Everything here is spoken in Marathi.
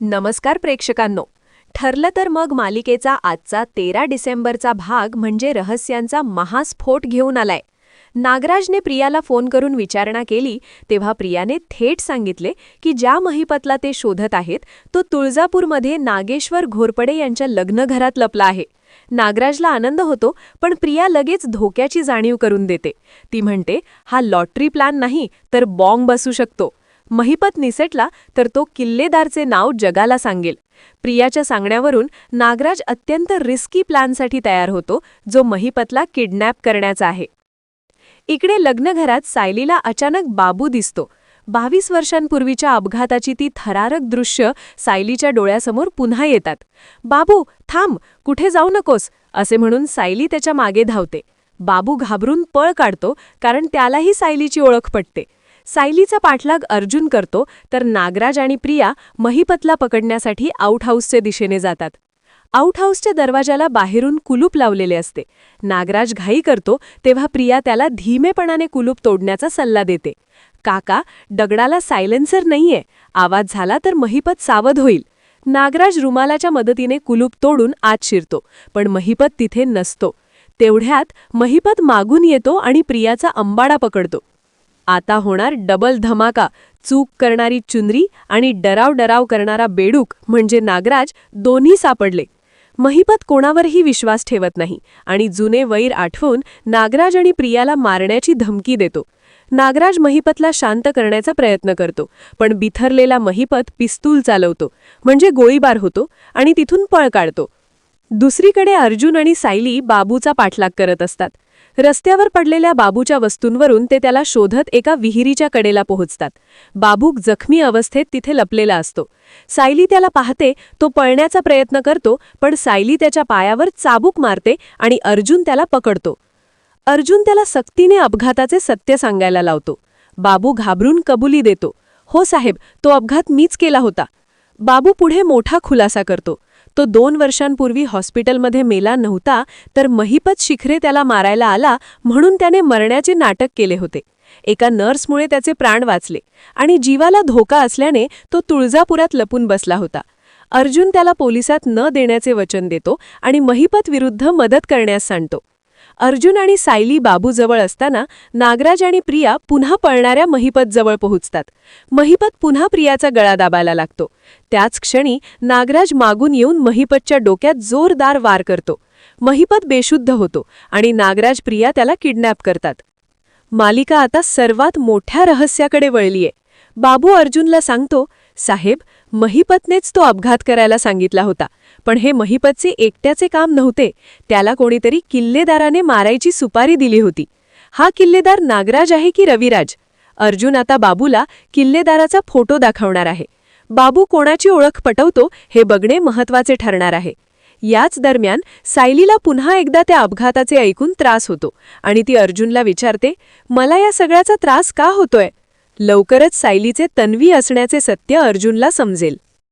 नमस्कार प्रेक्षकांनो. ठरलं तर मग मालिकेचा आजचा तेरा डिसेंबरचा भाग म्हणजे रहस्यांचा महास्फोट घेऊन आलाय. नागराजने प्रियाला फोन करून विचारणा केली तेव्हा प्रियाने थेट सांगितले की ज्या महिपतला ते शोधत आहेत तो तुळजापूरमध्ये नागेश्वर घोरपडे यांच्या लग्नघरात लपला आहे. नागराजला आनंद होतो पण प्रिया लगेच धोक्याची जाणीव करून देते. ती म्हणते हा लॉटरी प्लॅन नाही तर बॉम्ब बसू शकतो. महिपत निसटला तर तो किल्लेदारचे नाव जगाला सांगेल. प्रियाच्या सांगण्यावरून नागराज अत्यंत रिस्की प्लॅनसाठी तयार होतो जो महिपतला किडनॅप करण्याचा आहे. इकडे लग्नघरात सायलीला अचानक बाबू दिसतो. बावीस वर्षांपूर्वीच्या अपघाताची ती थरारक दृश्य सायलीच्या डोळ्यासमोर पुन्हा येतात. बाबू थांब कुठे जाऊ नकोस असे म्हणून सायली त्याच्यामागे धावते. बाबू घाबरून पळ काढतो कारण त्यालाही सायलीची ओळख पटते. सायलीचा पाठलाग अर्जुन करतो तर नागराज आणि प्रिया महिपतला पकडण्यासाठी आऊटहाऊसच्या दिशेने जातात. आऊटहाऊसच्या दरवाजाला बाहेरून कुलूप लावलेले असते. नागराज घाई करतो तेव्हा प्रिया त्याला धीमेपणाने कुलूप तोडण्याचा सल्ला देते. काका दगडाला सायलेन्सर नाहीये. आवाज झाला तर महिपत सावध होईल. नागराज रुमालाच्या मदतीने कुलूप तोडून आत शिरतो पण महिपत तिथे नसतो. तेवढ्यात महिपत मागून येतो आणि प्रियाचा अंबाडा पकडतो. आता होणार डबल धमाका. चूक करणारी चुनरी आणि डराव डराव करणारा बेडूक म्हणजे नागराज दोन्ही सापडले. महिपत कोणावरही विश्वास ठेवत नाही आणि जुने वैर आठवून नागराज आणि प्रियाला मारण्याची धमकी देतो. नागराज महिपतला शांत करण्याचा प्रयत्न करतो पण बिथरलेला महिपत पिस्तूल चालवतो म्हणजे गोळीबार होतो आणि तिथून पळ काढतो. दुसरीकडे अर्जुन आणि सायली बाबूचा पाठलाग करत असतात. रस्त्यावर पडलेल्या बाबूच्या वस्तूंवरून ते त्याला शोधत एका विहिरीच्या कडेला पोहोचतात. बाबूक जखमी अवस्थेत तिथे लपलेला असतो. सायली त्याला पाहते तो पळण्याचा प्रयत्न करतो पण सायली त्याच्या पायावर चाबूक मारते आणि अर्जुन त्याला पकडतो. अर्जुन त्याला सक्तीने अपघाताचे सत्य सांगायला लावतो. बाबू घाबरून कबुली देतो. हो साहेब तो अपघात मीच केला होता. बाबू पुढे मोठा खुलासा करतो. तो दोन वर्षांपूर्वी हॉस्पिटलमध्ये मेला नव्हता तर महिपत शिखरे त्याला मारायला आला म्हणून त्याने मरण्याचे नाटक केले होते. एका नर्समुळे त्याचे प्राण वाचले आणि जीवाला धोका असल्याने तो तुळजापुरात लपून बसला होता. अर्जुन त्याला पोलिसात न देण्याचे वचन देतो आणि महिपत विरुद्ध मदत करण्यास सांगतो अर्जुन आणि सायली बाबूजवळ असताना नागराज आणि प्रिया पुन्हा पळणाऱ्या महिपतजवळ पोहोचतात. महिपत पुन्हा प्रियाचा गळा दाबायला लागतो. त्याच क्षणी नागराज मागून येऊन महिपतच्या डोक्यात जोरदार वार करतो. महिपत बेशुद्ध होतो आणि नागराज प्रिया त्याला किडनॅप करतात. मालिका आता सर्वात मोठ्या रहस्याकडे वळलीये. बाबू अर्जुनला सांगतो साहेब महिपतनेच तो अपघात करायला सांगितला होता. पण हे महिपतचे एकट्याचे काम नव्हते. त्याला कोणीतरी किल्लेदाराने मारायची सुपारी दिली होती. हा किल्लेदार नागराज आहे की रविराज? अर्जुन आता बाबूला किल्लेदाराचा फोटो दाखवणार आहे. बाबू कोणाची ओळख पटवतो हे बघणे महत्त्वाचे ठरणार आहे. याच दरम्यान सायलीला पुन्हा एकदा त्या अपघाताचे ऐकून त्रास होतो आणि ती अर्जुनला विचारते मला या सगळ्याचा त्रास का होतोय? लवकरच सायलीचे तन्वी असण्याचे सत्य अर्जुनला समजेल.